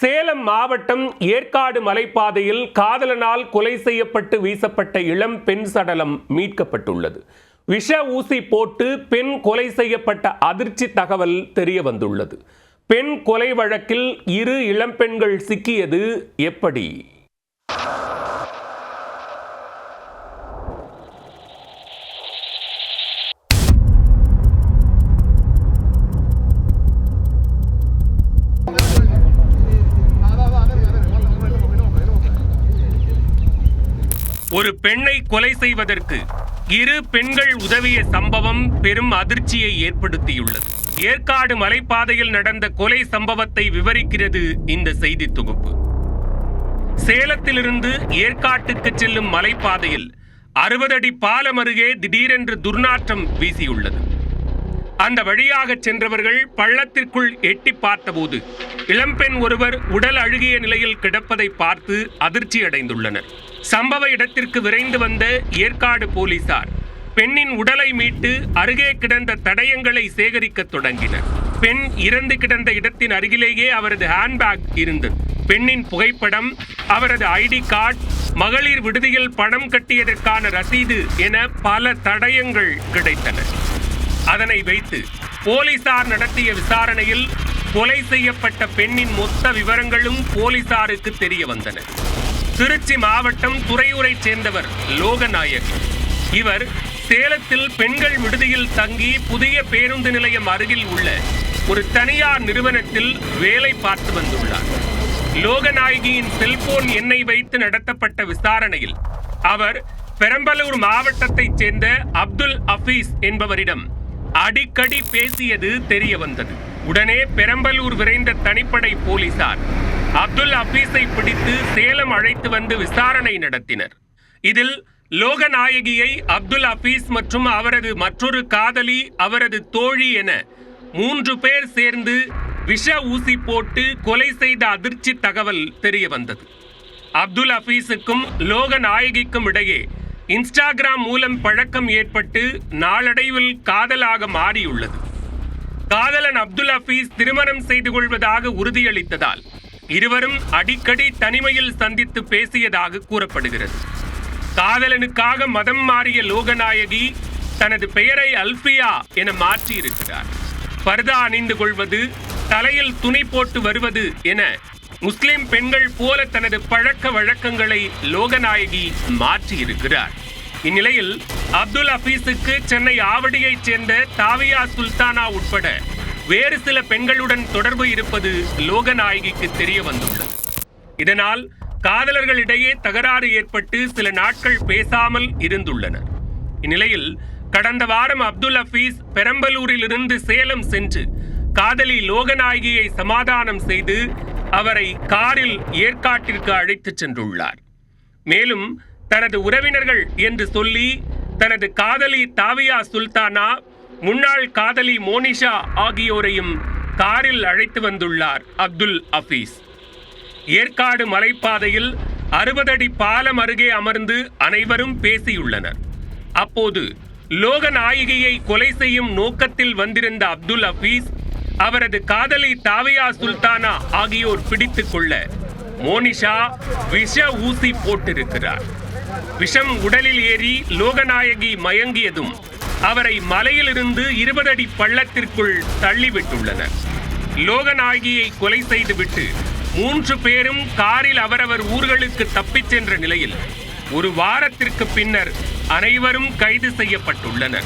சேலம் மாவட்டம் ஏற்காடு மலைப்பாதையில் காதலனால் கொலை செய்யப்பட்டு வீசப்பட்ட இளம் பெண் சடலம் மீட்கப்பட்டுள்ளது. விஷ ஊசி போட்டு பெண் கொலை செய்யப்பட்ட அதிர்ச்சி தகவல் தெரிய வந்துள்ளது. பெண் கொலை வழக்கில் இரு இளம்பெண்கள் சிக்கியது எப்படி? ஒரு பெண்ணை கொலை செய்வதற்கு இரு பெண்கள் உதவிய சம்பவம் பெரும் அதிர்ச்சியை ஏற்படுத்தியுள்ளது. ஏற்காடு மலைப்பாதையில் நடந்த கொலை சம்பவத்தை விவரிக்கிறது இந்த செய்தி தொகுப்பு. சேலத்திலிருந்து ஏற்காட்டுக்கு செல்லும் மலைப்பாதையில் அறுபது அடி பாலம் அருகே திடீரென்று துர்நாற்றம் வீசியுள்ளது. அந்த வழியாக சென்றவர்கள் பள்ளத்திற்குள் எட்டி பார்த்தபோது இளம்பெண் ஒருவர் உடல் அழுகிய நிலையில் கிடப்பதை பார்த்து அதிர்ச்சி அடைந்துள்ளனர் சம்பவ இடத்திற்கு விரைந்து வந்த ஏற்காடு போலீசார் பெண்ணின் உடலை மீட்டு அருகே கிடந்த தடயங்களை சேகரிக்க தொடங்கினர். பெண் இறந்து கிடந்த இடத்தின் அருகிலேயே அவரது ஹேண்ட்பேக் இருந்தது. பெண்ணின் புகைப்படம் அவரது ஐடி கார்டு மகளிர் விடுதியில் பணம் கட்டியதற்கான ரசீது என பல தடயங்கள் கிடைத்தன. அதனை வைத்து போலீசார் நடத்திய விசாரணையில் கொலை செய்யப்பட்ட பெண்ணின் மொத்த விவரங்களும் போலீசாருக்கு தெரிய வந்தன. திருச்சி மாவட்டம் துறையூரைச் சேர்ந்தவர் லோகநாயக் இவர் சேலத்தில் பெண்கள் விடுதியில் தங்கி புதிய பேருந்து நிலையம் அருகில் உள்ள ஒரு தனியார் நிறுவனத்தில் வேலை பார்த்து வந்துள்ளார். லோகநாயகியின் செல்போன் எண்ணை வைத்து நடத்தப்பட்ட விசாரணையில் அவர் பெரம்பலூர் மாவட்டத்தைச் சேர்ந்த அப்துல் அபீஸ் என்பவரிடம் அடிக்கடி பேசியது தெரிய வந்தது உடனே பெரம்பலூர் விரைந்த தனிப்படை போலீசார் அப்துல் ஹபீஸை பிடித்து சேலம் அழைத்து வந்து விசாரணை நடத்தினர். இதில் லோகநாயகியை அப்துல் ஹபீஸ் மற்றும் அவரது மற்றொரு காதலி அவரது தோழி என மூன்று பேர் சேர்ந்து விஷ ஊசி போட்டு கொலை செய்த அதிர்ச்சி தகவல் தெரிய வந்தது. அப்துல் ஹபீஸுக்கும் லோகநாயகிக்கும் இடையே இன்ஸ்டாகிராம் மூலம் பழக்கம் ஏற்பட்டு நாளடைவில் காதலாக மாறியுள்ளது. காதலன் அப்துல் ஹபீஸ் திருமணம் செய்து கொள்வதாக உறுதியளித்ததால் இருவரும் அடிக்கடி தனிமையில் சந்தித்து பேசியதாக கூறப்படுகிறது. காதலனுக்காக மதம் மாறிய லோகநாயகி தனது பெயரை அல்பியா என மாற்றியிருக்கிறார். பர்தா அணிந்து கொள்வது தலையில் துணி போட்டு வருவது என முஸ்லிம் பெண்கள் போல தனது பழக்க வழக்கங்களை லோகநாயகி மாற்றியிருக்கிறார். இந்நிலையில் அப்துல் ஹபீஸுக்கு சென்னை ஆவடியைச் சேர்ந்த தாவியா சுல்தானா உட்பட வேறு சில பெண்களுடன் தொடர்பு இருப்பது லோகநாயகிக்கு தெரிய வந்துள்ளது. இதனால் காதலர்களிடையே தகராறு ஏற்பட்டு சில நாட்கள் பேசாமல் இருந்துள்ளனர். இந்நிலையில் கடந்த வாரம் அப்துல் ஹபீஸ் பெரம்பலூரில் இருந்து சேலம் சென்று காதலி லோகநாயகியை சமாதானம் செய்து அவரை காரில் ஏற்காட்டிற்கு அழைத்துச் சென்றுள்ளார். மேலும் தனது உறவினர்கள் என்று சொல்லி தனது காதலி தாவியா சுல்தானா முன்னாள் காதலி மோனிஷா ஆகியோரையும் காரில் அழைத்து வந்துள்ளார் அப்துல் அஃபீஸ் ஏற்காடு மலைப்பாதையில் அறுபது அடி பாலம் அருகே அமர்ந்து அனைவரும் பேசியுள்ளனர். அப்போது லோகநாயகியை கொலை செய்யும் நோக்கத்தில் வந்திருந்த அப்துல் அபீஸ் அவரது காதலி தாவியா சுல்தானா ஆகியோர் பிடித்து கொள்ள மோனிஷா விஷ ஊசி போட்டிருக்கிறார். விஷம் உடலில் ஏறி லோகநாயகி மயங்கியதும் அவரை மலையிலிருந்து இருபது அடி பள்ளத்திற்குள் தள்ளிவிட்டுள்ளனர். லோகநாயகியை கொலை செய்துவிட்டு மூன்று பேரும் காரில் அவரவர் ஊர்களுக்கு தப்பிச் சென்ற நிலையில் ஒரு வாரத்திற்கு பின்னர் அனைவரும் கைது செய்யப்பட்டுள்ளனர்.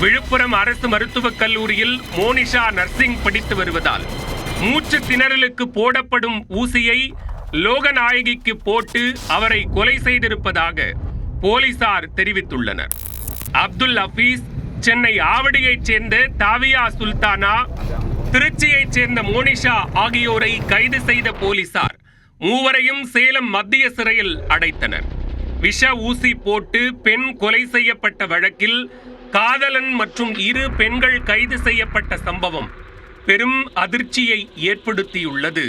விழுப்புரம் அரசு மருத்துவக் கல்லூரியில் மோனிஷா நர்சிங் படித்து வருவதால் மூச்சு திணறலுக்கு போடப்படும் ஊசியை லோகநாயகிக்கு போட்டு அவரை கொலை செய்திருப்பதாக போலீசார் தெரிவித்துள்ளனர். அப்துல் ஹபீஸ் சென்னை ஆவடியைச் சேர்ந்த தாவியா சுல்தானா திருச்சியைச் சேர்ந்த மோனிஷா ஆகியோரை கைது செய்த போலீசார் மூவரையும் சேலம் மத்திய சிறையில் அடைத்தனர். விஷ ஊசி போட்டு பெண் கொலை செய்யப்பட்ட வழக்கில் காதலன் மற்றும் இரு பெண்கள் கைது செய்யப்பட்ட சம்பவம் பெரும் அதிர்ச்சியை ஏற்படுத்தியுள்ளது.